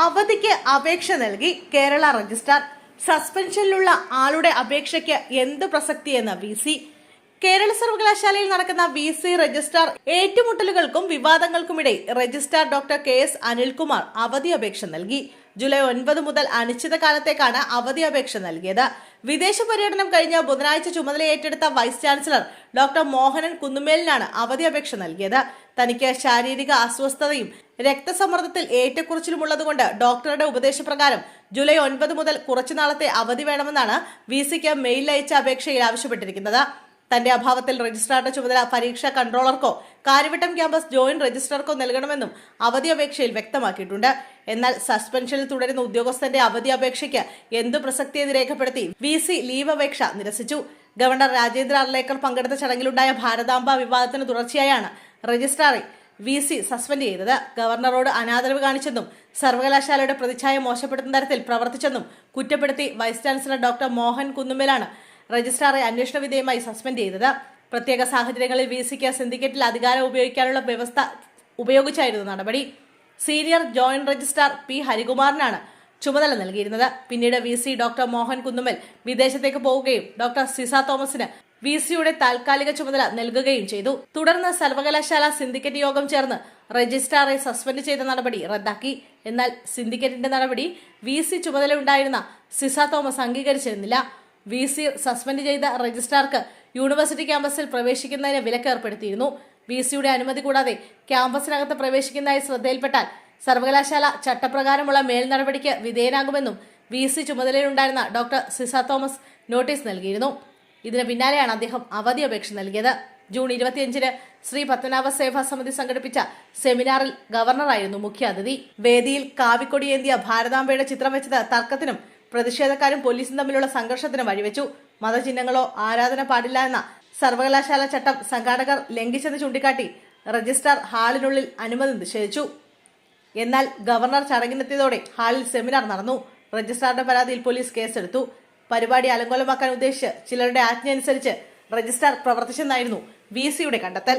അവധിക്ക് അപേക്ഷ നൽകി കേരള രജിസ്ട്രാർ. സസ്പെൻഷനിലുള്ള ആളുടെ അപേക്ഷയ്ക്ക് എന്ത് പ്രസക്തിയെന്ന് വി സി. കേരള സർവകലാശാലയിൽ നടക്കുന്ന വി സി രജിസ്ട്രാർ ഏറ്റുമുട്ടലുകൾക്കും വിവാദങ്ങൾക്കുമിടെ registrar doctor K S Anilkumar അവധി അപേക്ഷ നൽകി. ജൂലൈ ഒൻപത് മുതൽ അനിശ്ചിതകാലത്തേക്കാണ് അവധി അപേക്ഷ നൽകിയത്. വിദേശ പര്യടനം കഴിഞ്ഞ ബുധനാഴ്ച ചുമതല ഏറ്റെടുത്ത വൈസ് ചാൻസലർ ഡോക്ടർ മോഹനൻ കുന്നുമേലിനാണ് അവധി അപേക്ഷ നൽകിയത്. തനിക്ക് ശാരീരിക അസ്വസ്ഥതയും രക്തസമ്മർദ്ദത്തിൽ ഏറ്റക്കുറച്ചിലുമുള്ളതുകൊണ്ട് ഡോക്ടറുടെ ഉപദേശപ്രകാരം ജൂലൈ ഒൻപത് മുതൽ കുറച്ചുനാളത്തെ അവധി വേണമെന്നാണ് വി മെയിൽ അയച്ച അപേക്ഷയിൽ ആവശ്യപ്പെട്ടിരിക്കുന്നത്. തന്റെ അഭാവത്തിൽ രജിസ്ട്രാറുടെ ചുമതല പരീക്ഷാ കൺട്രോളർക്കോ കാര്യവട്ടം ക്യാമ്പസ് ജോയിന്റ് രജിസ്ട്രാർക്കോ നൽകണമെന്നും അവധി അപേക്ഷയിൽ വ്യക്തമാക്കിയിട്ടുണ്ട്. എന്നാൽ സസ്പെൻഷനിൽ തുടരുന്ന ഉദ്യോഗസ്ഥന്റെ അവധി അപേക്ഷയ്ക്ക് എന്തു പ്രസക്തിയെന്ന് രേഖപ്പെടുത്തി വി സി ലീവ് അപേക്ഷ നിരസിച്ചു. ഗവർണർ രാജേന്ദ്ര അർലേക്കർ പങ്കെടുത്ത ചടങ്ങിലുണ്ടായ ഭാരതാംബ വിവാദത്തിന് തുടർച്ചയായാണ് രജിസ്ട്രാറെ വി സി സസ്പെൻഡ് ചെയ്തത്. ഗവർണറോട് അനാദരവ് കാണിച്ചെന്നും സർവകലാശാലയുടെ പ്രതിച്ഛായ മോശപ്പെടുത്തുന്ന തരത്തിൽ പ്രവർത്തിച്ചെന്നും കുറ്റപ്പെടുത്തി വൈസ് ചാൻസലർ ഡോക്ടർ മോഹൻ കുന്നുമേലാണ് രജിസ്ട്രാറെ അന്വേഷണ വിധേയമായി സസ്പെൻഡ് ചെയ്തത്. പ്രത്യേക സാഹചര്യങ്ങളിൽ വി സിക്ക് സിൻഡിക്കേറ്റിൽ അധികാരം ഉപയോഗിക്കാനുള്ള വ്യവസ്ഥ ഉപയോഗിച്ചായിരുന്നു നടപടി. സീനിയർ ജോയിന്റ് രജിസ്ട്രാർ പി ഹരികുമാറിനാണ് ചുമതല നൽകിയിരുന്നത്. പിന്നീട് V C doctor Mohan Kunnummal വിദേശത്തേക്ക് പോവുകയും ഡോക്ടർ സിസ തോമസിന് വി സിയുടെ താൽക്കാലിക ചുമതല നൽകുകയും ചെയ്തു. തുടർന്ന് സർവകലാശാല സിൻഡിക്കേറ്റ് യോഗം ചേർന്ന് രജിസ്ട്രാറെ സസ്പെൻഡ് ചെയ്ത നടപടി റദ്ദാക്കി. എന്നാൽ സിൻഡിക്കേറ്റിന്റെ നടപടി വി സി ചുമതലയുണ്ടായിരുന്ന സിസ തോമസ് അംഗീകരിച്ചിരുന്നില്ല. വി സി സസ്പെൻഡ് ചെയ്ത രജിസ്ട്രാർക്ക് യൂണിവേഴ്സിറ്റി ക്യാമ്പസിൽ പ്രവേശിക്കുന്നതിന് വിലക്ക് ഏർപ്പെടുത്തിയിരുന്നു വി സിയുടെ അനുമതി കൂടാതെ ക്യാമ്പസിനകത്ത് പ്രവേശിക്കുന്നതായി ശ്രദ്ധയിൽപ്പെട്ടാൽ സർവകലാശാല ചട്ടപ്രകാരമുള്ള മേൽ നടപടിക്ക് വിധേയനാകുമെന്നും വി സി ചുമതലയിലുണ്ടായിരുന്ന ഡോക്ടർ സിസ തോമസ് നോട്ടീസ് നൽകിയിരുന്നു. ഇതിന് പിന്നാലെയാണ് അദ്ദേഹം അവധി അപേക്ഷ നൽകിയത്. ജൂൺ ഇരുപത്തിയഞ്ചിന് ശ്രീ പത്മനാഭ സേവാ സമിതി സംഘടിപ്പിച്ച സെമിനാറിൽ ഗവർണറായിരുന്നു മുഖ്യാതിഥി. വേദിയിൽ കാവിക്കൊടിയേന്തിയ ഭാരതാംബയുടെ ചിത്രം വെച്ചത് തർക്കത്തിനും പ്രതിഷേധക്കാരും പോലീസും തമ്മിലുള്ള സംഘർഷത്തിന് വഴിവെച്ചു. മതചിഹ്നങ്ങളോ ആരാധന പാടില്ല എന്ന സർവകലാശാല ചട്ടം സംഘാടകർ ലംഘിച്ചെന്ന് ചൂണ്ടിക്കാട്ടി രജിസ്ട്രാർ ഹാളിനുള്ളിൽ അനുമതി നിഷേധിച്ചു. എന്നാൽ ഗവർണർ ചടങ്ങിനെത്തിയതോടെ ഹാളിൽ സെമിനാർ നടന്നു. രജിസ്ട്രാറുടെ പരാതിയിൽ പോലീസ് കേസെടുത്തു. പരിപാടി അലങ്കോലമാക്കാൻ ഉദ്ദേശിച്ച് ചിലരുടെ ആജ്ഞ അനുസരിച്ച് രജിസ്ട്രാർ പ്രവർത്തിച്ചെന്നായിരുന്നു വി കണ്ടെത്തൽ.